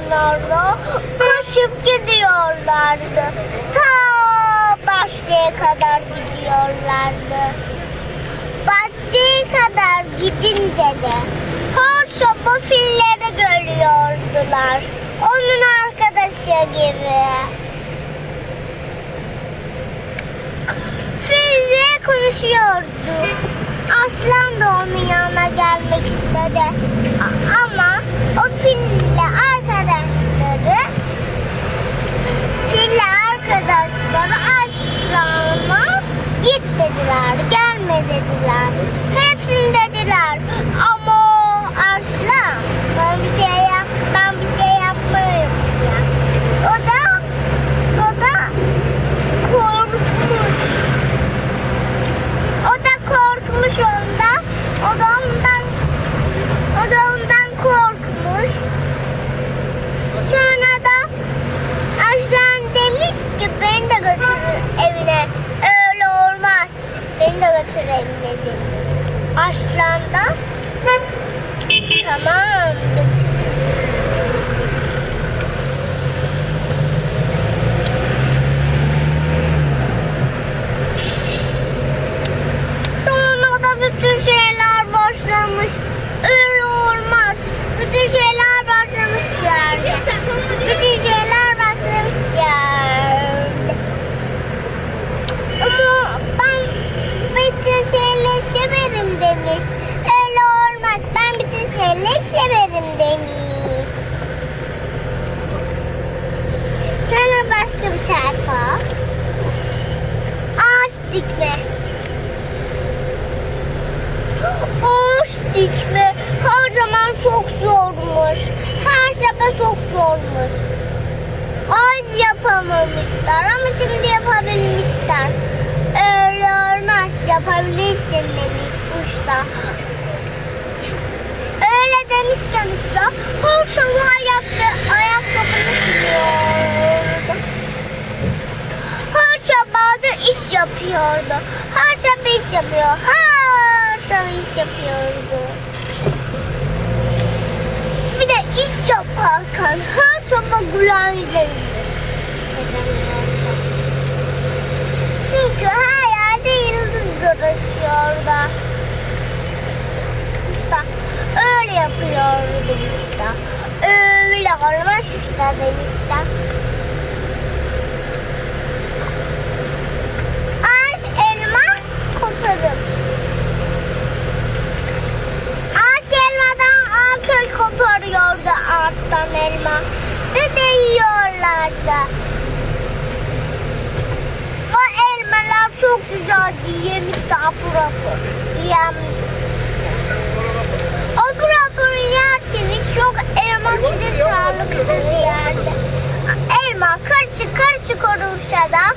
zamanlarda koşup gidiyorlardı. Ta bahçeye kadar gidiyorlardı. Bahçeye kadar gidince de sabah filleri görüyordular. Onun arkadaşı gibi. Fille konuşuyordu. Aslan da onun yanına gelmek istedi. Ama o fille dediler, gelme dediler. Hepsini dediler. Ama o aslan ben bir şey yap, ben bir şey yapmayayım. ya. O da o da korkmuş. O da korkmuş ondan. O da ondan o da ondan korkmuş. Sonra da Aslan demiş ki beni de götür evine. Öyle olmaz. Beni de götür evine demiş. Aslan da tamam sayfa. Ağaç dikme. Ağaç dikme her zaman çok zormuş. Her sefer çok zormuş. Az yapamamışlar ama şimdi yapabilmişler. Öyle olmaz yapabilirsin demiş usta. Öyle demişken usta her sabah ayakta, ayakkabını siliyordu. Her sabah da iş yapıyordu. Her sabah iş yapıyor. Her sabah iş yapıyordu. Bir de iş yaparken her sabah gülen gelir. Çünkü her yerde yıldız görüşüyordu. Usta öyle yapıyordu usta. Öyle olmaz usta demişler. Ağaç elma koparım. Ağaç elmadan arkadaş ağaçtan elma. Ve de yiyorlardı. O elmalar çok güzeldi. Yemişti apur apur. Yemiş. Apur apur yerseniz çok elma size sağlıklı yerdi. Elma karışık karışık olursa da